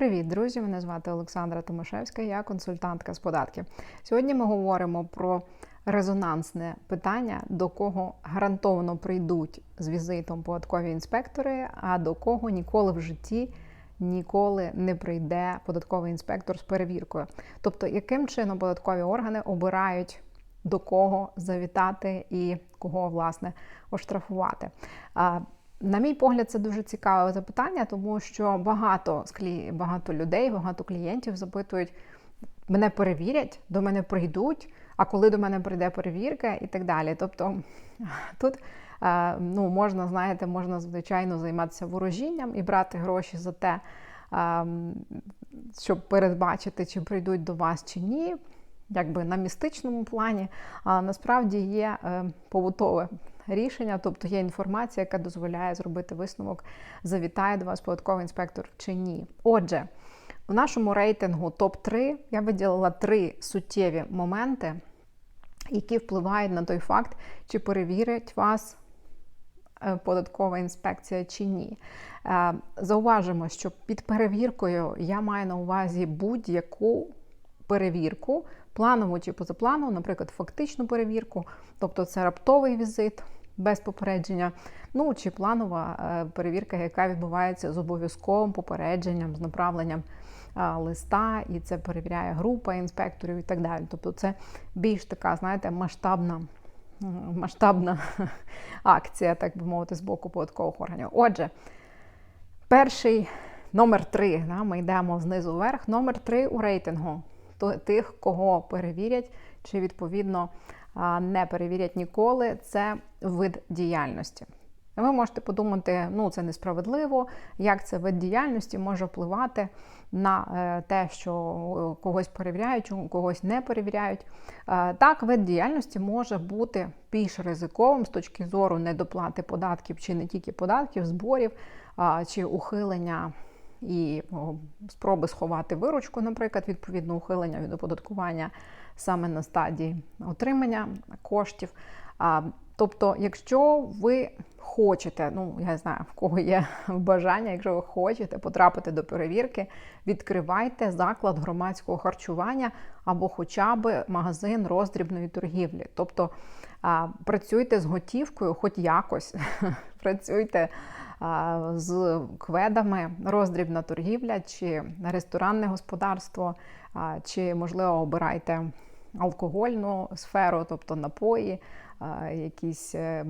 Привіт, друзі! Мене звати Олександра Томашевська, я консультантка з податків. Сьогодні ми говоримо про резонансне питання, до кого гарантовано прийдуть з візитом податкові інспектори, а до кого ніколи в житті ніколи не прийде податковий інспектор з перевіркою. Тобто, яким чином податкові органи обирають до кого завітати і кого власне оштрафувати. На мій погляд, це дуже цікаве запитання, тому що багато багато людей, багато клієнтів запитують, мене перевірять, до мене прийдуть, а коли до мене прийде перевірка і так далі. Тобто тут ну, можна, знаєте, можна звичайно займатися ворожінням і брати гроші за те, щоб передбачити, чи прийдуть до вас чи ні. Якби на містичному плані, а насправді є е, побутове рішення, тобто є інформація, яка дозволяє зробити висновок, завітає до вас податковий інспектор чи ні. Отже, в нашому рейтингу топ-3 я виділила три суттєві моменти, які впливають на той факт, чи перевірить вас е, податкова інспекція чи ні. Е, зауважимо, що під перевіркою я маю на увазі будь-яку перевірку, планову чи позапланову, наприклад, фактичну перевірку, тобто це раптовий візит, без попередження, ну чи планова е, перевірка, яка відбувається з обов'язковим попередженням, з направленням листа, і це перевіряє група інспекторів і так далі. Тобто це більш така, знаєте, масштабна. Масштабна акція, так би мовити, з боку податкових органів. Отже, перший номер три, да, ми йдемо знизу вверх. Номер три у рейтингу тих, кого перевірять, чи відповідно не перевірять ніколи, це вид діяльності. Ви можете подумати, ну це несправедливо, як це вид діяльності може впливати на е, те, що когось перевіряють, когось не перевіряють. Е, так, вид діяльності може бути більш ризиковим з точки зору недоплати податків, чи не тільки податків, зборів, чи ухилення і спроби сховати виручку, наприклад, відповідно ухилення від оподаткування саме на стадії отримання коштів. Тобто, якщо ви хочете, ну я знаю, в кого є бажання, якщо ви хочете потрапити до перевірки, відкривайте заклад громадського харчування або хоча б магазин роздрібної торгівлі. Тобто працюйте з готівкою, хоч якось працюйте з кведами, роздрібна торгівля, чи ресторанне господарство, чи, можливо, обирайте алкогольну сферу, тобто напої, якісь е,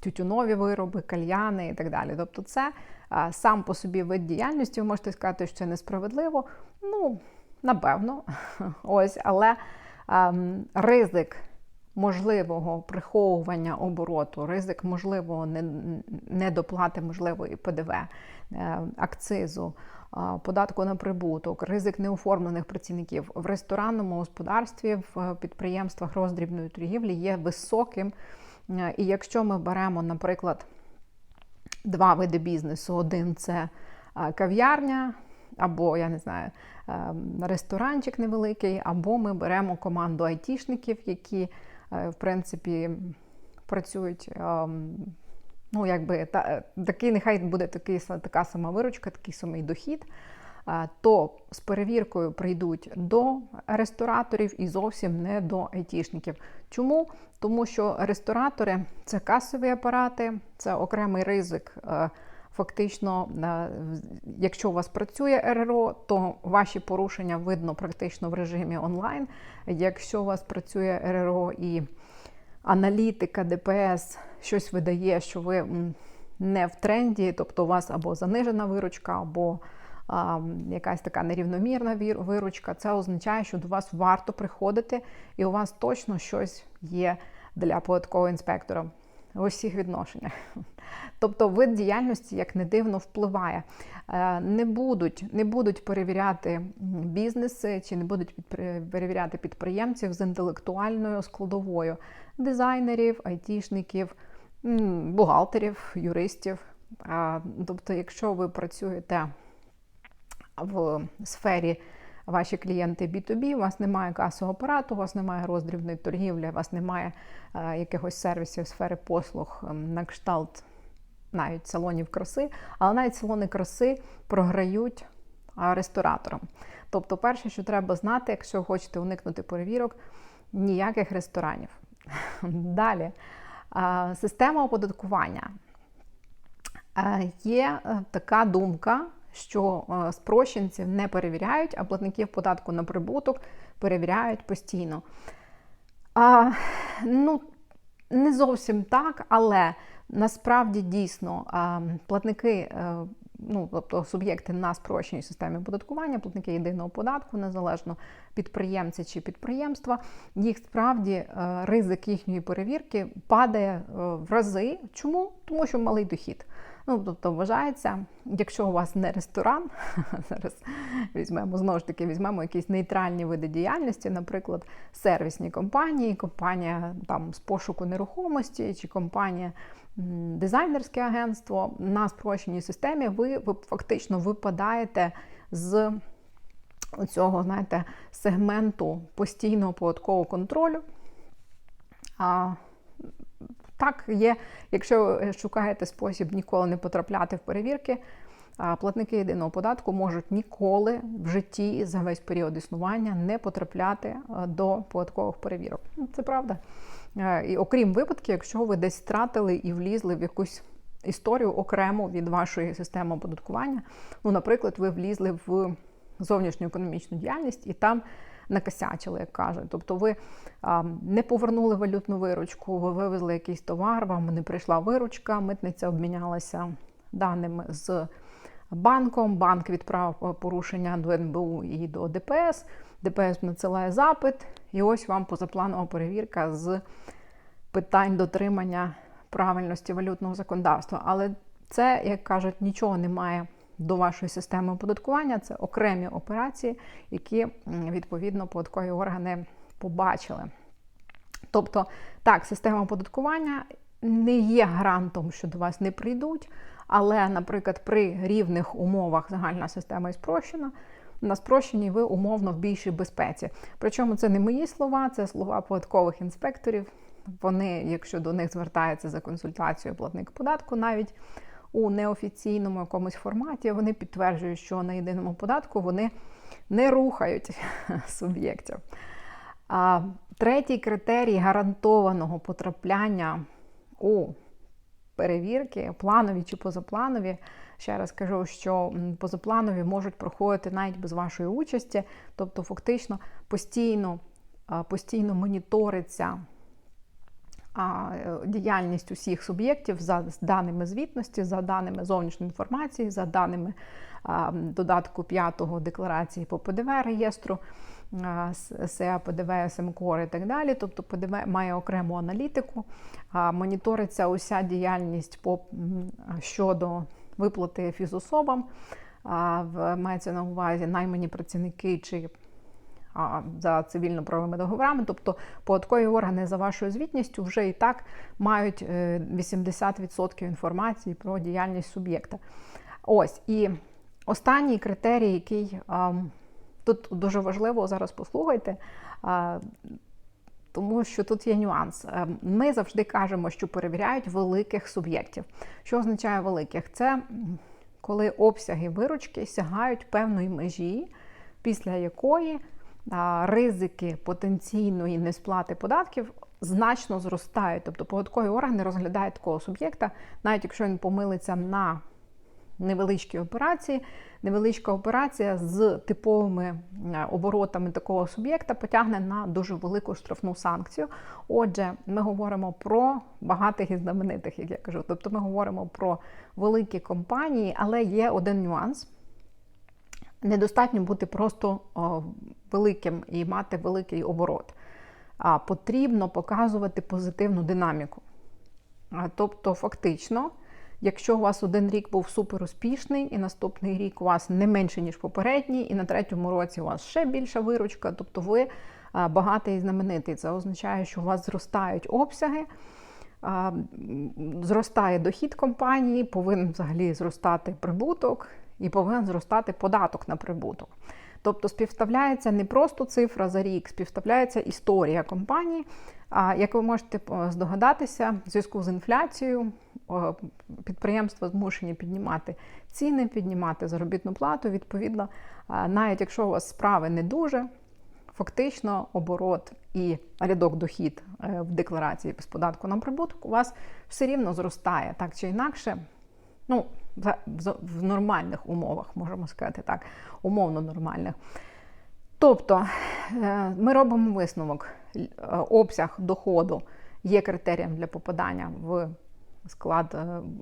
тютюнові вироби, кальяни і так далі. Тобто, це сам по собі вид діяльності, ви можете сказати, що несправедливо. Ну, напевно, ось, але ризик можливого приховування обороту, ризик можливого недоплати можливої ПДВ, е, акцизу, податку на прибуток, ризик неоформлених працівників в ресторанному господарстві, в підприємствах роздрібної торгівлі є високим. Е, і якщо ми беремо, наприклад, два види бізнесу: один це е, кав'ярня. Або, я не знаю, ресторанчик невеликий, або ми беремо команду айтішників, які Е, в принципі, працюють. Ем, ну, якби та, такий, нехай буде такий, така сама виручка, такий самий дохід, е, то з перевіркою прийдуть до рестораторів і зовсім не до айтішників. Чому? Тому що ресторатори це касові апарати, це окремий ризик. Е, фактично, якщо у вас працює РРО, то ваші порушення видно практично в режимі онлайн. Якщо у вас працює РРО і аналітика ДПС щось видає, що ви не в тренді, тобто у вас або занижена виручка, або а, якась така нерівномірна виручка, це означає, що до вас варто приходити, і у вас точно щось є для податкового інспектора в усіх відношеннях. Тобто вид діяльності, як не дивно, впливає. Е, не будуть не будуть перевіряти бізнеси чи не будуть перевіряти підприємців з інтелектуальною складовою дизайнерів, айтішників, бухгалтерів, юристів. Тобто, якщо ви працюєте в сфері ваші клієнти B2B, у вас немає касового апарату, у вас немає роздрібної торгівлі, у вас немає е, якихось сервісів сфери послуг ем, на кшталт навіть салонів краси, але навіть салони краси програють а, ресторатором. Тобто, перше, що треба знати, якщо хочете уникнути перевірок, ніяких ресторанів. Далі, система оподаткування. Є е, така думка, що е, спрощенців не перевіряють, а платників податку на прибуток перевіряють постійно. А, Ну, не зовсім так, але насправді дійсно платники, е, ну тобто суб'єкти на спрощеній системі оподаткування, платники єдиного податку, незалежно підприємця чи підприємства, їх справді е, ризик їхньої перевірки падає в рази. Чому? Тому що малий дохід. Ну, тобто вважається, якщо у вас не ресторан, зараз візьмемо знову ж таки, візьмемо якісь нейтральні види діяльності, наприклад, сервісні компанії, компанія там з пошуку нерухомості чи компанія дизайнерське агентство на спрощеній системі, ви, ви фактично випадаєте з цього, знаєте, сегменту постійного податкового контролю. А, так, є, якщо шукаєте спосіб ніколи не потрапляти в перевірки, платники єдиного податку можуть ніколи в житті за весь період існування не потрапляти до податкових перевірок. Ну, це правда. І окрім випадків, якщо ви десь втратили і влізли в якусь історію окремо від вашої системи оподаткування. Ну, наприклад, ви влізли в зовнішню економічну діяльність і там накосячили, як кажуть. Тобто ви не повернули валютну виручку, ви вивезли якийсь товар, вам не прийшла виручка, митниця обмінялася даними з банком, банк відправив порушення до НБУ і до ДПС, ДПС надсилає запит, і ось вам позапланова перевірка з питань дотримання правильності валютного законодавства. Але це, як кажуть, нічого не має до вашої системи оподаткування. Це окремі операції, які відповідно податкові органи побачили. Тобто, так, система оподаткування не є гарантом, що до вас не прийдуть, але, наприклад, при рівних умовах загальна система і спрощена. На спрощенні ви умовно в більшій безпеці. Причому це не мої слова, це слова податкових інспекторів. Вони, якщо до них звертається за консультацією платник податку, навіть у неофіційному якомусь форматі, вони підтверджують, що на єдиному податку вони не рухають суб'єктів. А Третій критерій гарантованого потрапляння у перевірки, планові чи позапланові. Ще раз кажу, що позапланові можуть проходити навіть без вашої участі, тобто, фактично постійно, постійно моніториться діяльність усіх суб'єктів за даними звітності, за даними зовнішньої інформації, за даними додатку 5 декларації по ПДВ реєстру. СЕА, ПДВ, СМКОР і так далі. Тобто ПДВ має окрему аналітику, моніториться уся діяльність по щодо виплати фізособам, мається на увазі наймані працівники чи за цивільно-правовими договорами, тобто податкові органи за вашою звітністю вже і так мають 80% е, інформації про діяльність суб'єкта. Ось і останній критерій, який тут дуже важливо зараз послухайте. Тому що тут є нюанс. Е, ми завжди кажемо, що перевіряють великих суб'єктів. Що означає великих? Це коли обсяги виручки сягають певної межі, після якої ризики потенційної несплати податків значно зростають. Тобто податкові органи розглядають такого суб'єкта, навіть якщо він помилиться на невеличкі операції, невеличка операція з типовими оборотами такого суб'єкта потягне на дуже велику штрафну санкцію. Отже, ми говоримо про багатих і знаменитих, як я кажу. Тобто ми говоримо про великі компанії, але є один нюанс. Недостатньо бути просто великим і мати великий оборот. А потрібно показувати позитивну динаміку. Тобто, фактично, якщо у вас один рік був супер успішний, і наступний рік у вас не менше, ніж попередній, і на третьому році у вас ще більша виручка, тобто ви багатий і знаменитий. Це означає, що у вас зростають обсяги. Зростає дохід компанії, повинен взагалі зростати прибуток, і повинен зростати податок на прибуток. Тобто співставляється не просто цифра за рік, співставляється історія компанії. А як ви можете здогадатися, в зв'язку з інфляцією е, підприємства змушені піднімати ціни, піднімати заробітну плату. Відповідно, е, навіть якщо у вас справи не дуже, фактично оборот і рядок дохід е, в декларації без податку на прибуток у вас все рівно зростає так чи інакше. Ну, в нормальних умовах, можемо сказати так, умовно нормальних. Тобто е, ми робимо висновок, е, обсяг доходу є критерієм для попадання в склад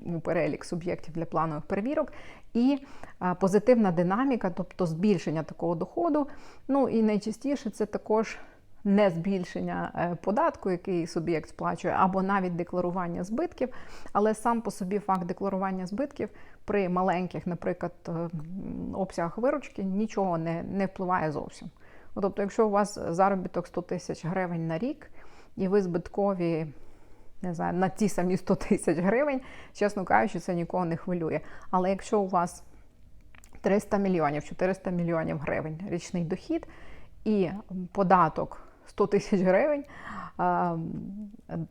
у перелік суб'єктів для планових перевірок, і позитивна динаміка, тобто збільшення такого доходу. Ну і найчастіше це також не збільшення е, податку, який суб'єкт сплачує, або навіть декларування збитків. Але сам по собі факт декларування збитків при маленьких, наприклад, е, обсягах виручки нічого не, не впливає зовсім. Тобто, якщо у вас заробіток 100 тисяч гривень на рік, і ви збиткові не знаю, на ті самі 100 тисяч гривень, чесно кажучи, це нікого не хвилює. Але якщо у вас 300 мільйонів, 400 мільйонів гривень річний дохід і податок 100 тисяч гривень,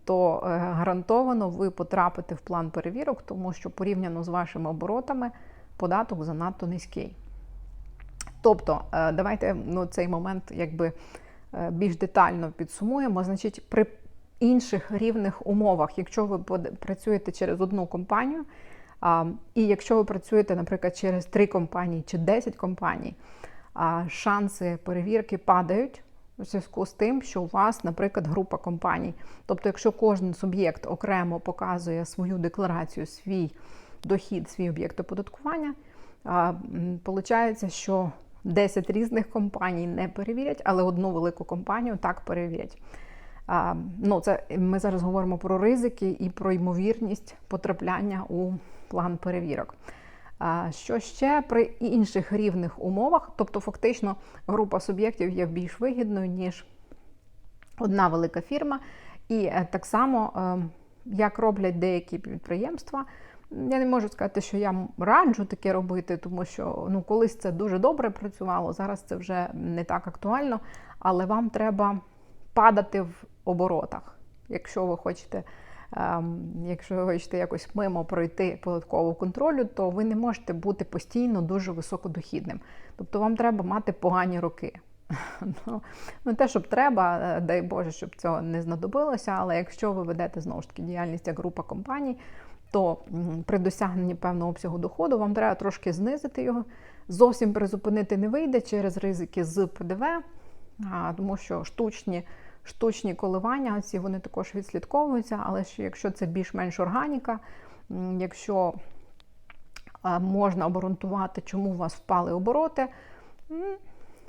то е, гарантовано ви потрапите в план перевірок, тому що порівняно з вашими оборотами податок занадто низький. Тобто, е, давайте ну, цей момент якби е, більш детально підсумуємо. Значить, при інших рівних умовах, якщо ви працюєте через одну компанію, і якщо ви працюєте, наприклад, через три компанії чи 10 компаній, шанси перевірки падають у зв'язку з тим, що у вас, наприклад, група компаній. Тобто, якщо кожен суб'єкт окремо показує свою декларацію, свій дохід, свій об'єкт оподаткування, виходить, що 10 різних компаній не перевірять, але одну велику компанію так перевірять. Ну, це Ми зараз говоримо про ризики і про ймовірність потрапляння у план перевірок. Що ще при інших рівних умовах, тобто фактично група суб'єктів є більш вигідною, ніж одна велика фірма. І е, так само, е, як роблять деякі підприємства, я не можу сказати, що я раджу таке робити, тому що ну, колись це дуже добре працювало, зараз це вже не так актуально, але вам треба падати в оборотах, якщо ви хочете. Ем, якщо ви хочете якось мимо пройти податкового контролю, то ви не можете бути постійно дуже високодохідним. Тобто вам треба мати погані роки. Ну, Не те, щоб треба, е, дай Боже, щоб цього не знадобилося, але якщо ви ведете знову ж таки діяльність як група компаній, то при досягненні певного обсягу доходу вам треба трошки знизити його. Зовсім призупинити не вийде через ризики з ПДВ, тому що штучні штучні коливання, ці вони також відслідковуються, але ж якщо це більш-менш органіка, якщо можна обґрунтувати, чому у вас впали обороти,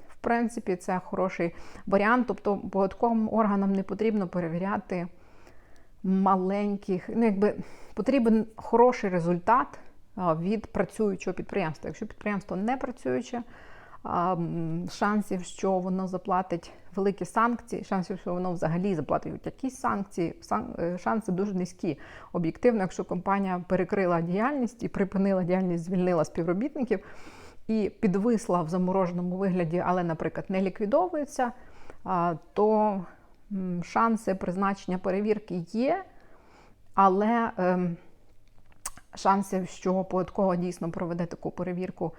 в принципі, це хороший варіант. Тобто податковим органам не потрібно перевіряти маленьких, ну якби потрібен хороший результат від працюючого підприємства. Якщо підприємство не працююче, шансів, що воно заплатить великі санкції, шансів, що воно взагалі заплатить якісь санкції, е, шанси дуже низькі. Об'єктивно, якщо компанія перекрила діяльність і припинила діяльність, звільнила співробітників і підвисла в замороженому вигляді, але, наприклад, не ліквідовується, то шанси призначення перевірки є, але ем, шансів, що податкова дійсно проведе таку перевірку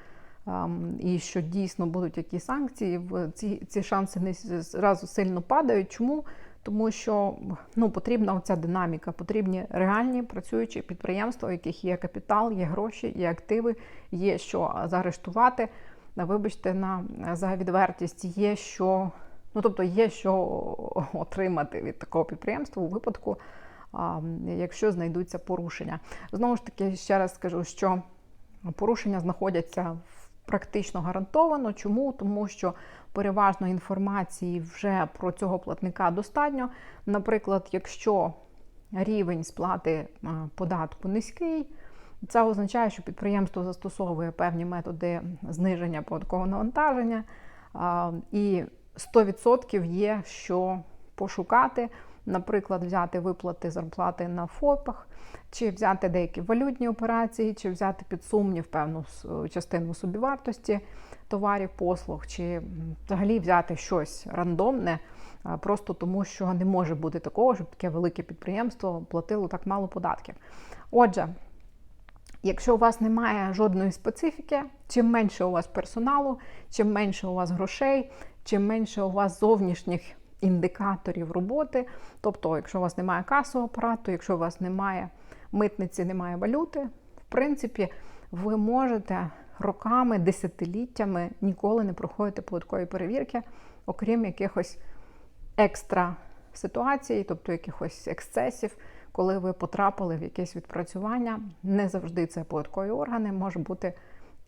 і що дійсно будуть які санкції, ці ці шанси не зразу сильно падають. Чому? Тому що ну, потрібна оця динаміка, потрібні реальні працюючі підприємства, у яких є капітал, є гроші, є активи, є що заарештувати. Вибачте, на за відвертість є що, ну тобто є що отримати від такого підприємства у випадку, якщо знайдуться порушення. Знову ж таки, ще раз скажу, що порушення знаходяться в практично гарантовано. Чому? Тому що переважно інформації вже про цього платника достатньо. Наприклад, якщо рівень сплати податку низький, це означає, що підприємство застосовує певні методи зниження податкового навантаження, і 100% є що пошукати. Наприклад, взяти виплати зарплати на ФОПах, чи взяти деякі валютні операції, чи взяти під сумнів певну частину собівартості товарів, послуг, чи взагалі взяти щось рандомне, просто тому що не може бути такого, щоб таке велике підприємство платило так мало податків. Отже, Якщо у вас немає жодної специфіки, чим менше у вас персоналу, чим менше у вас грошей, чим менше у вас зовнішніх індикаторів роботи, тобто, якщо у вас немає касового апарату, якщо у вас немає митниці, немає валюти, в принципі, ви можете роками, десятиліттями ніколи не проходити податкові перевірки, окрім якихось екстра ситуацій, тобто якихось ексцесів, коли ви потрапили в якесь відпрацювання. Не завжди це податкові органи, може бути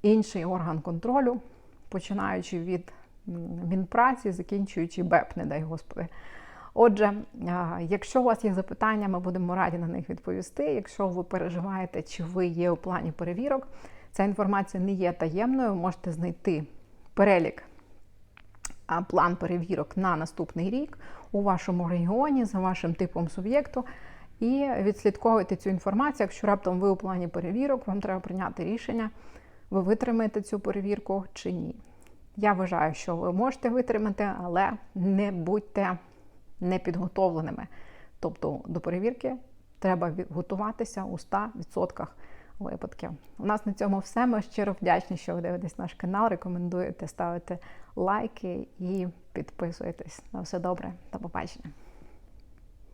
інший орган контролю, починаючи від Мінпраці, закінчуючи БЕП, не дай Господи. Отже, якщо у вас є запитання, ми будемо раді на них відповісти. Якщо ви переживаєте, чи ви є у плані перевірок, ця інформація не є таємною. Можете знайти перелік план перевірок на наступний рік у вашому регіоні за вашим типом суб'єкту. І відслідковуйте цю інформацію. Якщо раптом ви у плані перевірок, вам треба прийняти рішення, ви витримаєте цю перевірку чи ні. Я вважаю, що ви можете витримати, але не будьте непідготовленими. Тобто до перевірки треба готуватися у 100% випадків. У нас на цьому все. Ми щиро вдячні, що ви дивитесь наш канал. Рекомендуєте ставити лайки і підписуєтесь. На все добре. До побачення.